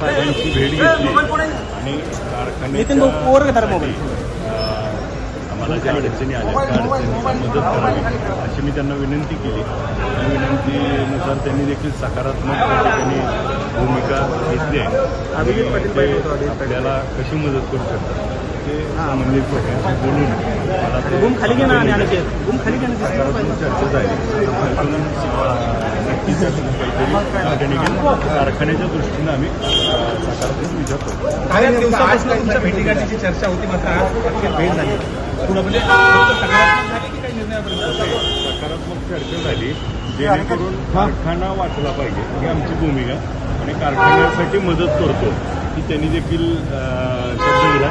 साहेबांची भेट घेतली. आणि अं, आम्हाला ज्या अडचणी आल्या त्या अडचणींना मदत करावी अशी मी त्यांना विनंती केली. त्या विनंतीनुसार त्यांनी देखील सकारात्मक त्या ठिकाणी भूमिका घेतली आहे. होतं. आपल्याला कशी मदत करू शकतात? ते बोलून गुम खाली घे ना आणि आणखी गुम खाली घे ना चर्चा नक्कीच काहीतरी कारखान्याच्या दृष्टीनं आम्ही सकारात्मक विचार करतो भेटीगाठीची चर्चा होती मात्र आज अखेर भेट झाली. म्हणजे सकारात्मक की चर्चा झाली जेणेकरून कारखाना वाचला पाहिजे ही आमची भूमिका. आणि कारखान्यासाठी मदत करतो ही त्यांनी देखील शब्द दिला.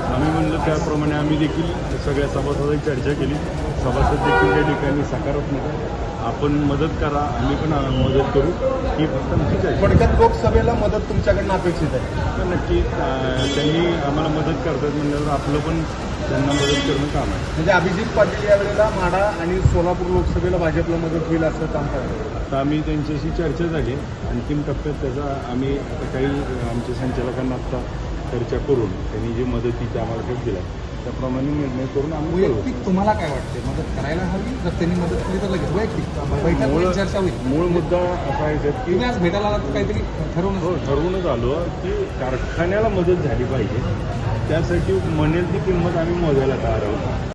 आम्ही म्हणलं त्याप्रमाणे आम्ही देखील सगळ्या सभासदांची चर्चा केली. सभासद देखील त्या ठिकाणी सकारात्मक आहे. आपण मदत करा आम्ही पण मदत करू. ही फक्त आमची चर्चा. थोडक्यात लोकसभेला मदत तुमच्याकडनं अपेक्षित आहे. तर नक्की त्यांनी आम्हाला मदत करतात म्हणल्यावर आपलं पण त्यांना मदत करणं काम आहे. म्हणजे अभिजित पाटील यावेळेला माढा आणि सोलापूर लोकसभेला भाजपला मदत होईल असं काम करतात. आता आम्ही त्यांच्याशी चर्चा झाली. अंतिम टप्प्यात त्याचा आम्ही काही आमच्या संचालकांना आता चर्चा करून त्यांनी जे मदतीचा आम्हाला काही दिला त्याप्रमाणे निर्णय करून आम्ही. वैयक्तिक तुम्हाला काय वाटते मदत करायला हवी जर त्यांनी मदत केली तर लगेच? वैयक्तिक. मूळ चर्चा होईल. मूळ मुद्दा असा आहे त्यात की आज भेटायला काहीतरी ठरवून हो ठरवूनच आलो की कारखान्याला मदत झाली पाहिजे. त्यासाठी म्हणेल ती किंमत आम्ही मोजायला तयार आहोत.